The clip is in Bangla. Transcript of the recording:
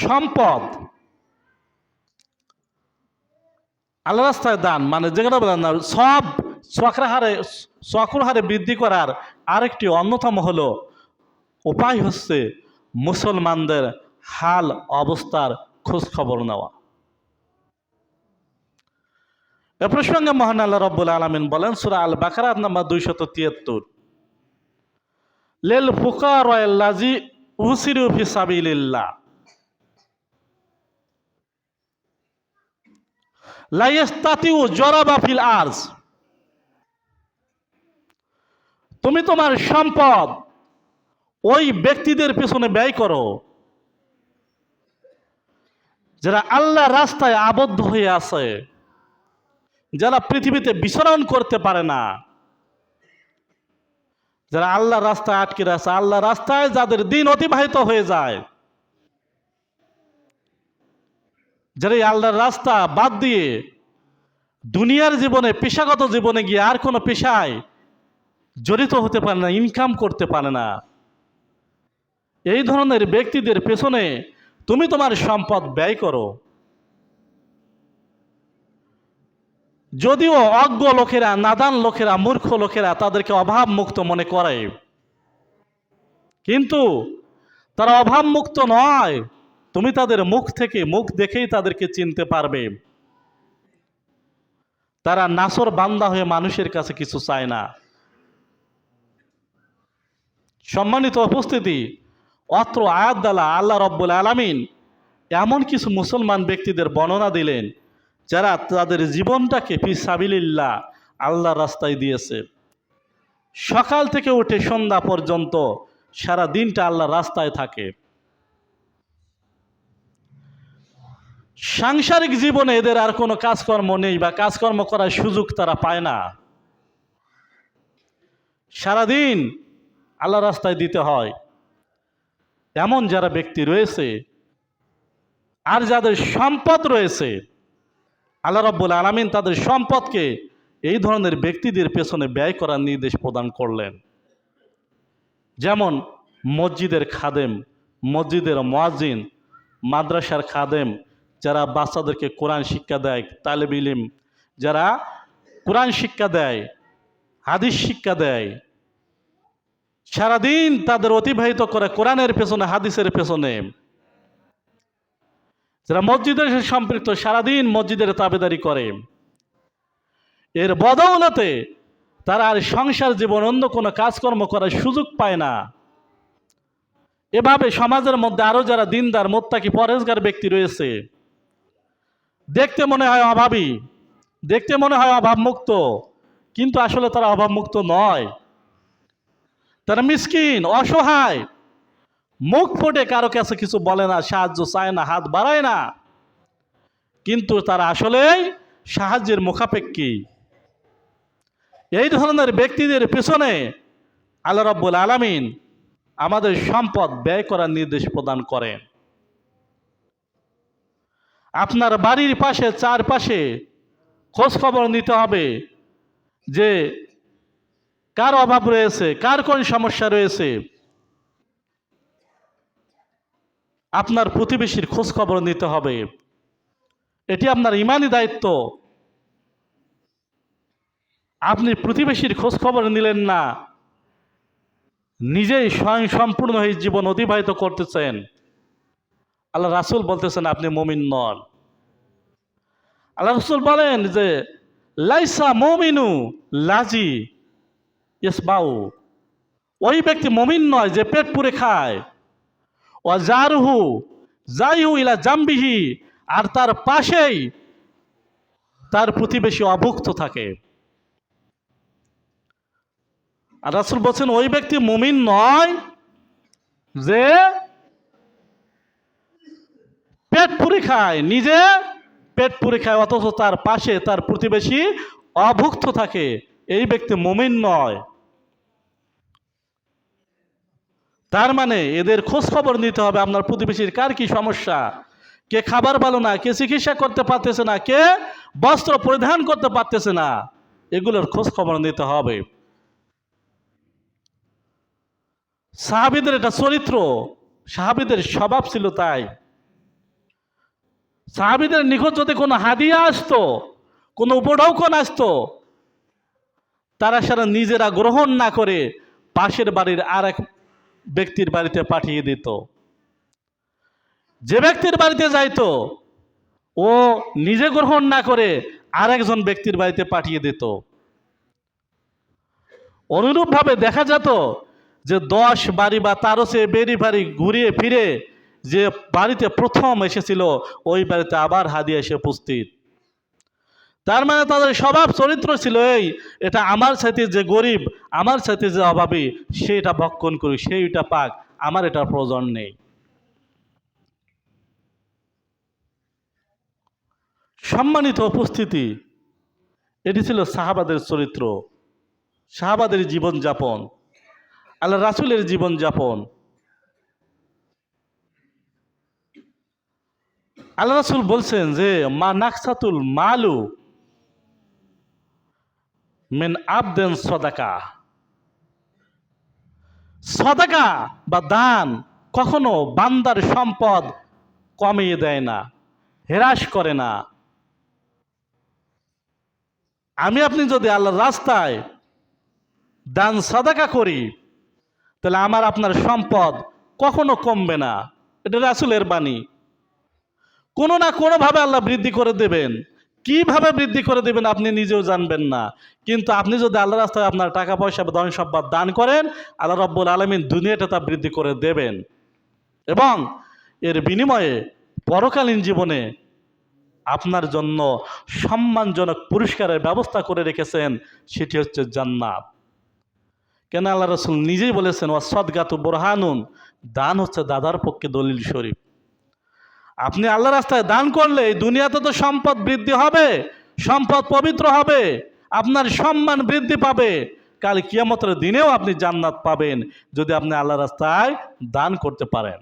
সম্পদ। আল্লাহ রাস্তায় দান মানে যেখানে বলেন না, সব চক্র হারে চক্র হারে বৃদ্ধি করার আরেকটি অন্যতম হলো, উপায় হচ্ছে মুসলমানদের হাল অবস্থার খোঁজ খবর নেওয়া। এ প্রসঙ্গে মহান আল্লাহ রব্বুল আলমিন বলেন, সুরা আল বাকারাত নাম্বার দুইশত তিয়াত্তর। লেল ফুকার লাজি উসিরু ফি লাইস্তাতিউ জরাবা ফিল আরজ। তুমি তোমার সম্পদ ওই ব্যক্তিদের পেছনে ব্যয় করো, যারা আল্লাহ রাস্তায় আবদ্ধ হয়ে আছে, যারা পৃথিবীতে বিচরণ করতে পারে না, যারা আল্লাহ রাস্তায় আটকে আছে আল্লাহ রাস্তায় যাদের দিন অতিবাহিত হয়ে যায় যারা এই আল্লাহর রাস্তা বাদ দিয়ে দুনিয়ার জীবনে, পেশাগত জীবনে গিয়ে আর কোনো পেশায় জড়িত হতে পারে না ইনকাম করতে পারে না। এই ধরনের ব্যক্তিদের পেছনে তুমি তোমার সম্পদ ব্যয় করো। যদিও অজ্ঞ লোকেরা, নাদান লোকেরা, মূর্খ লোকেরা তাদেরকে অভাব মুক্ত মনে করে। কিন্তু তারা অভাব মুক্ত নয়। তুমি তাদের মুখ থেকে মুখ দেখেই তাদেরকে চিনতে পারবে। তারা নাসর বান্দা হয়ে মানুষের কাছে কিছু চায় না। সম্মানিত উপস্থিতি, অত্র আয়াত দ্বালা আল্লাহ রব্বুল আলামিন এমন কিছু মুসলমান ব্যক্তিদের বর্ণনা দিলেন, যারা তাদের জীবনটাকে ফিসাবিল্লাহ আল্লাহর রাস্তায় দিয়েছে। সকাল থেকে উঠে সন্ধ্যা পর্যন্ত সারা দিনটা আল্লাহর রাস্তায় থাকে। সাংসারিক জীবনে এদের আর কোনো কাজকর্ম নেই বা কাজকর্ম করার সুযোগ তারা পায় না। সারাদিন আল্লাহ রাস্তায় দিতে হয়। এমন যারা ব্যক্তি রয়েছে, আর যাদের সম্পদ রয়েছে, আল্লাহ রব্বুল আলমিন তাদের সম্পদকে এই ধরনের ব্যক্তিদের পেছনে ব্যয় করার নির্দেশ প্রদান করলেন। যেমন মসজিদের খাদেম, মসজিদের মোয়াজিন মাদ্রাসার খাদেম যারা বাচ্চাদেরকে কোরআন শিক্ষা দেয়, তালেব ইলিম, যারা কোরআন শিক্ষা দেয়, হাদিস শিক্ষা দেয়, সারাদিন তাদের অতিবাহিত করে কোরআনের পেছনে, হাদিসের পেছনে। যারা মসজিদের সাথে সম্পৃক্ত, সারাদিন মসজিদের তাবেদারি করে। এর বদৌলতে তারা আর সংসার জীবন অন্য কোনো কাজকর্ম করার সুযোগ পায় না। এভাবে সমাজের মধ্যে আরও যারা দিনদার, মোত্তাকি পরেজগার ব্যক্তি রয়েছে দেখতে মনে হয় অভাবী, দেখতে মনে হয় অভাবমুক্ত, কিন্তু আসলে তারা অভাবমুক্ত নয়। তারা মিসকিন, অসহায়, মুখ ফুটে, কারও কাছে কিছু বলে না, সাহায্য চায় না, হাত বাড়ায় না। কিন্তু তারা আসলেই সাহায্যের মুখাপেক্ষী। এই ধরনের ব্যক্তিদের পেছনে আল্লাহ রব্বুল আলামিন আমাদের সম্পদ ব্যয় করার নির্দেশ প্রদান করেন। আপনার বাড়ির পাশে, চারপাশে খোঁজ খবর নিতে হবে যে কার অভাব রয়েছে, কার কোন সমস্যা রয়েছে। আপনার প্রতিবেশীর খোঁজ খবর নিতে হবে। এটি আপনার ইমানি দায়িত্ব। আপনি প্রতিবেশীর খোঁজ খবর নিলেন না, নিজেই স্বয়ং সম্পূর্ণ হয়ে জীবন অতিবাহিত করতেছেন আল্লাহ রাসুল বলতেছেন, আপনি মমিন নন। আল্লাহ রাসুল বলেন যে, লাইসা মমিনু লাজি ইয়েস বাউ ওই ব্যক্তি মমিন নয় যে পেট পুরে খায়। ও জারহু যাইহু ইলা জাম্বিহি। আর তার পাশেই তার প্রতিবেশী অভুক্ত থাকে। আর রাসুল বলছেন, ওই ব্যক্তি মমিন নয় যে পেট পুরি খায়, নিজে পেট পুরি খায়, অথচ তার পাশে তার প্রতিবেশী অভুক্ত থাকে। এই ব্যক্তি মুমিন নয়। তার মানে এদের খোঁজ খবর নিতে হবে, আপনার প্রতিবেশীর কার কি সমস্যা? কে খাবার ভালো না, কে চিকিৎসা করতে পারতেছে না, কে বস্ত্র পরিধান করতে পারতেছে না, এগুলোর খোঁজ খবর নিতে হবে। সাহাবিদের এটা চরিত্র, সাহাবিদের স্বভাব ছিল তাই। সাহাবিদের নিকট যদি কোনো হাদিয়া আসতো, কোনো উপঢৌকন আসতো, তারা সেটা নিজেরা গ্রহণ না করে পাশের বাড়ির আর এক ব্যক্তির বাড়িতে পাঠিয়ে দিত। যে ব্যক্তির বাড়িতে যাইতো, ও নিজে গ্রহণ না করে আরেকজন ব্যক্তির বাড়িতে পাঠিয়ে দিত। অনুরূপভাবে দেখা যেত যে দশ বাড়ি বা তারও বেরি বাড়ি ঘুরিয়ে ফিরে যে বাড়িতে প্রথম এসেছিল, ওই বাড়িতে আবার হাদিয়া এসে উপস্থিত। তার মানে তাদের স্বভাব চরিত্র ছিল এই, এটা আমার সাথে যে গরিব, আমার সাথে যে অভাবী, সেটা ভক্ষণ করি, সেইটা পাক, আমার এটা প্রয়োজন নেই। সম্মানিত উপস্থিতি, এটি ছিল সাহাবাদের চরিত্র, সাহাবাদের জীবনযাপন, আল্লাহ রাসুলের জীবনযাপন। আল্লাহ রাসুল বলছেন যে, মা নাকসাতুল মালু মেন আবদেন সদাকা। সদাকা বা দান কখনো বান্দার সম্পদ কমিয়ে দেয় না, হ্রাস করে না। আমি আপনি যদি আল্লাহর রাস্তায় দান সাদাকা করি, তাহলে আমার আপনার সম্পদ কখনো কমবে না। এটা রাসুলের বাণী। কোনো না কোনোভাবে আল্লাহ বৃদ্ধি করে দেবেন। কীভাবে বৃদ্ধি করে দেবেন আপনি নিজেও জানবেন না। কিন্তু আপনি যদি আল্লাহ রাস্তায় আপনার টাকা পয়সা ধন সম্পদ দান করেন, আল্লাহ রব্বুল আলমিন দুনিয়াটা তা বৃদ্ধি করে দেবেন। এবং এর বিনিময়ে পরকালীন জীবনে আপনার জন্য সম্মানজনক পুরস্কারের ব্যবস্থা করে রেখেছেন, সেটি হচ্ছে জান্নাত। কেন আল্লাহ রসুল নিজেই বলেছেন ও সদগাত বোরহানুন দান হচ্ছে দাদার পক্ষে দলিল শরীফ আপনি আল্লাহ রাস্তায় দান করলে দুনিয়াতে তো সম্পদ বৃদ্ধি হবে, সম্পদ পবিত্র হবে, আপনার সম্মান বৃদ্ধি পাবে। কাল কিয়ামতের দিনেও আপনি জান্নাত পাবেন যদি আপনি আল্লাহ রাস্তায় দান করতে পারেন।